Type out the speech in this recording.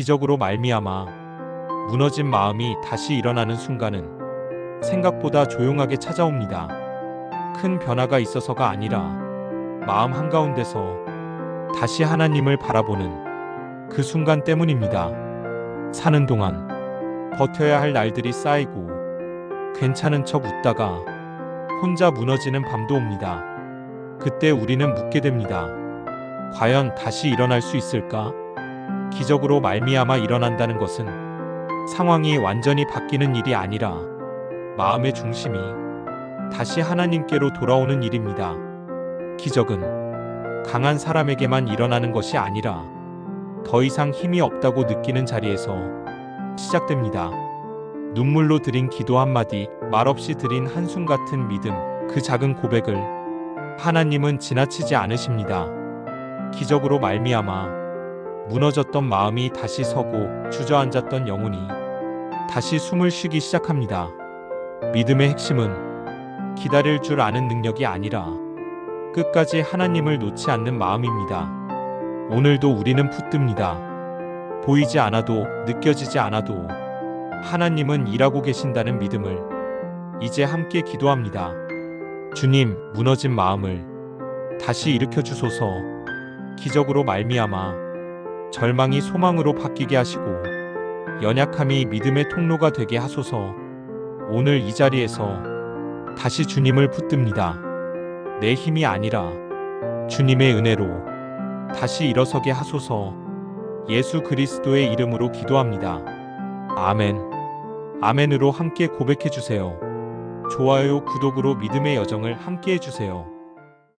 기적으로 말미암아 무너진 마음이 다시 일어나는 순간은 생각보다 조용하게 찾아옵니다. 큰 변화가 있어서가 아니라 마음 한가운데서 다시 하나님을 바라보는 그 순간 때문입니다. 사는 동안 버텨야 할 날들이 쌓이고 괜찮은 척 웃다가 혼자 무너지는 밤도 옵니다. 그때 우리는 묻게 됩니다. 과연 다시 일어날 수 있을까? 기적으로 말미암아 일어난다는 것은 상황이 완전히 바뀌는 일이 아니라 마음의 중심이 다시 하나님께로 돌아오는 일입니다. 기적은 강한 사람에게만 일어나는 것이 아니라 더 이상 힘이 없다고 느끼는 자리에서 시작됩니다. 눈물로 드린 기도 한마디, 말없이 드린 한숨 같은 믿음, 그 작은 고백을 하나님은 지나치지 않으십니다. 기적으로 말미암아 무너졌던 마음이 다시 서고 주저앉았던 영혼이 다시 숨을 쉬기 시작합니다. 믿음의 핵심은 기다릴 줄 아는 능력이 아니라 끝까지 하나님을 놓지 않는 마음입니다. 오늘도 우리는 붙듭니다. 보이지 않아도 느껴지지 않아도 하나님은 일하고 계신다는 믿음을 이제 함께 기도합니다. 주님, 무너진 마음을 다시 일으켜 주소서. 기적으로 말미암아 절망이 소망으로 바뀌게 하시고 연약함이 믿음의 통로가 되게 하소서. 오늘 이 자리에서 다시 주님을 붙듭니다. 내 힘이 아니라 주님의 은혜로 다시 일어서게 하소서. 예수 그리스도의 이름으로 기도합니다. 아멘. 아멘으로 함께 고백해 주세요. 좋아요, 구독으로 믿음의 여정을 함께 해 주세요.